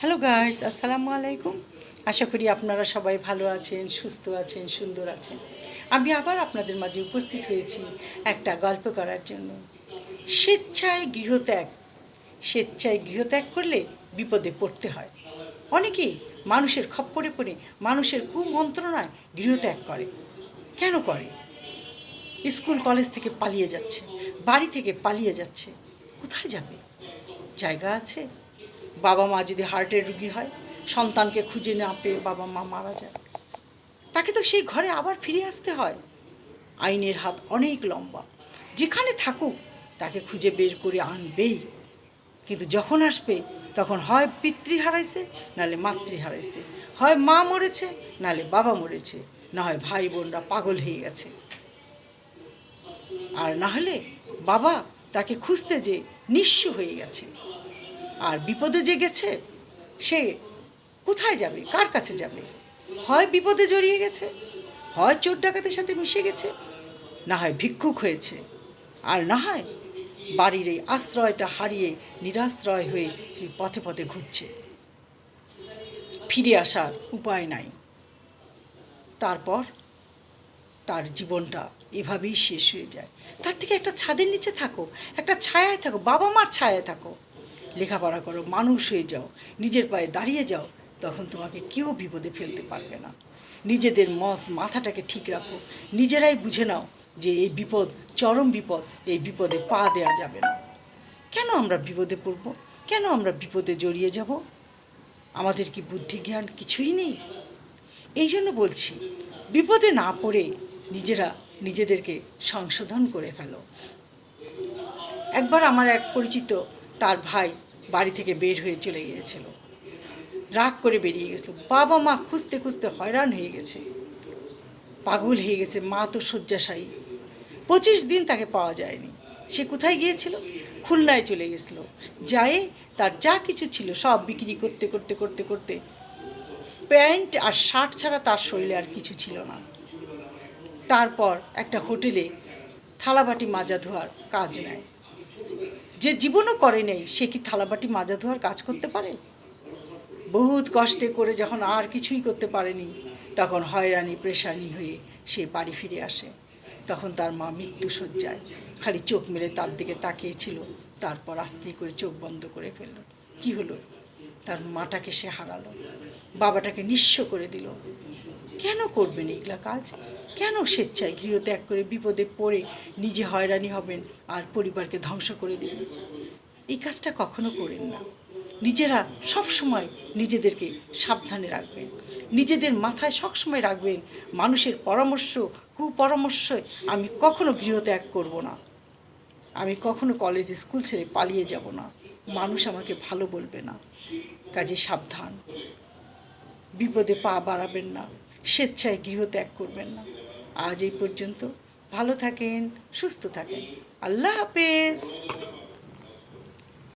Hello guys আসসালামু আলাইকুম আশা করি আপনারা সবাই ভালো আছেন, সুস্থ আছেন, সুন্দর আছেন। আমি আবার আপনাদের মাঝে উপস্থিত হয়েছি একটা গল্প করার জন্য। স্বেচ্ছায় গৃহত্যাগ। স্বেচ্ছায় গৃহত্যাগ করলে বিপদে পড়তে হয়। অনেকেই মানুষের খপ্পরে পড়ে, মানুষের কুমন্ত্রণায় গৃহত্যাগ করে। কেন করে? স্কুল, কলেজ থেকে পালিয়ে যাচ্ছে, বাড়ি থেকে পালিয়ে যাচ্ছে। কোথায় যাবে? জায়গা আছে? বাবা মা যদি হার্টের রুগী হয়, সন্তানকে খুঁজে না পেয়ে বাবা মা মারা যায়। তাকে তো সেই ঘরে আবার ফিরে আসতে হয়। আইনের হাত অনেক লম্বা। যেখানে থাকুক, তাকে খুঁজে বের করে আনবেই। কিন্তু যখন আসবে, তখন হয় পিতৃ হারাইছে, নালে মাতৃ হারাইছে। হয় মা মরেছে, নালে বাবা মরেছে। না হয় ভাই বোনরা পাগল হয়ে গেছে। আর না হলে বাবা তাকে খুঁজতে যে নিঃস্ব হয়ে গেছে। আর বিপদে যে গেছে, সে কোথায় যাবে? কার কাছে যাবে? হয় বিপদে জড়িয়ে গেছে, হয় চোর ডাকাতের সাথে মিশে গেছে, না হয় ভিক্ষুক হয়েছে, আর না হয় বাড়ির এই আশ্রয়টা হারিয়ে নিরাশ্রয় হয়ে এই পথে পথে ঘুরছে। ফিরে আসার উপায় নাই। তারপর তার জীবনটা এভাবেই শেষ হয়ে যায়। তার থেকে একটা ছাদের নিচে থাকো, একটা ছায়ায় থাকো বাবা মার ছায়ায় থাকো। লেখাপড়া করো, মানুষ হয়ে যাও, নিজের পায়ে দাঁড়িয়ে যাও, তখন তোমাকে কেউ বিপদে ফেলতে পারবে না। নিজেদের মত, মাথাটাকে ঠিক রাখো। নিজেরাই বুঝে নাও যে এই বিপদ, চরম বিপদ, এই বিপদে পা দেয়া যাবে না। কেন আমরা বিপদে পড়ব? কেন আমরা বিপদে জড়িয়ে যাব? আমাদের কি বুদ্ধি জ্ঞান কিছুই নেই? এই জন্য বলছি, বিপদে না পড়ে নিজেরা নিজেদেরকে সংশোধন করে ফেলো। একবার আমার এক পরিচিত তার ভাই বাড়ি থেকে বের হয়ে চলে গিয়েছিল। রাগ করে বেরিয়ে গেছিল। বাবা মা খুঁজতে খুঁজতে হয়রান হয়ে গেছে। পাগল হয়ে গেছে মা তো শয্যাশায়ী। পঁচিশ দিন তাকে পাওয়া যায়নি। সে কোথায় গিয়েছিল? খুলনায় চলে গেছিল। যায় তার যা কিছু ছিল সব বিক্রি করতে করতে করতে করতে প্যান্ট আর শার্ট ছাড়া তার শরীরে আর কিছু ছিল না। তারপর একটা হোটেলে থালাবাটি মাজা ধোয়ার কাজ নেয়। যে জীবনও করে নেই, সে কি থালাবাটি মাজা ধোয়ার কাজ করতে পারে? বহুত কষ্টে করে যখন আর কিছুই করতে পারেনি, তখন হয়রানি প্রেশানি হয়ে সে বাড়ি ফিরে আসে। তখন তার মা মৃত্যু শয্যায়, খালি চোখ মেলে তার দিকে তাকিয়েছিল, তারপর আস্তে করে চোখ বন্ধ করে ফেলল। কি হলো? তার মাটাকে সে হারালো, বাবাটাকে নিঃস্ব করে দিল কেন করবেন এইগুলা কাজ? কেন স্বেচ্ছায় গৃহত্যাগ করে বিপদে পড়ে নিজে হয়রানি হবেন আর পরিবারকে ধ্বংস করে দেবেন? এই কাজটা কখনো করেন না। নিজেরা সব সময় নিজেদেরকে সাবধানে রাখবেন। নিজেদের মাথায় সবসময় রাখবেন, মানুষের পরামর্শ কুপরামর্শ আমি কখনো গৃহত্যাগ করব না। আমি কখনো কলেজ স্কুল ছেড়ে পালিয়ে যাব না। মানুষ আমাকে ভালো বলবে না। কাজে সাবধান। বিপদে পা বাড়াবেন না। স্বেচ্ছায় গৃহ ত্যাগ করবেন না। আজ এই পর্যন্ত। ভালো থাকেন সুস্থ থাকেন। আল্লাহ হাফেজ।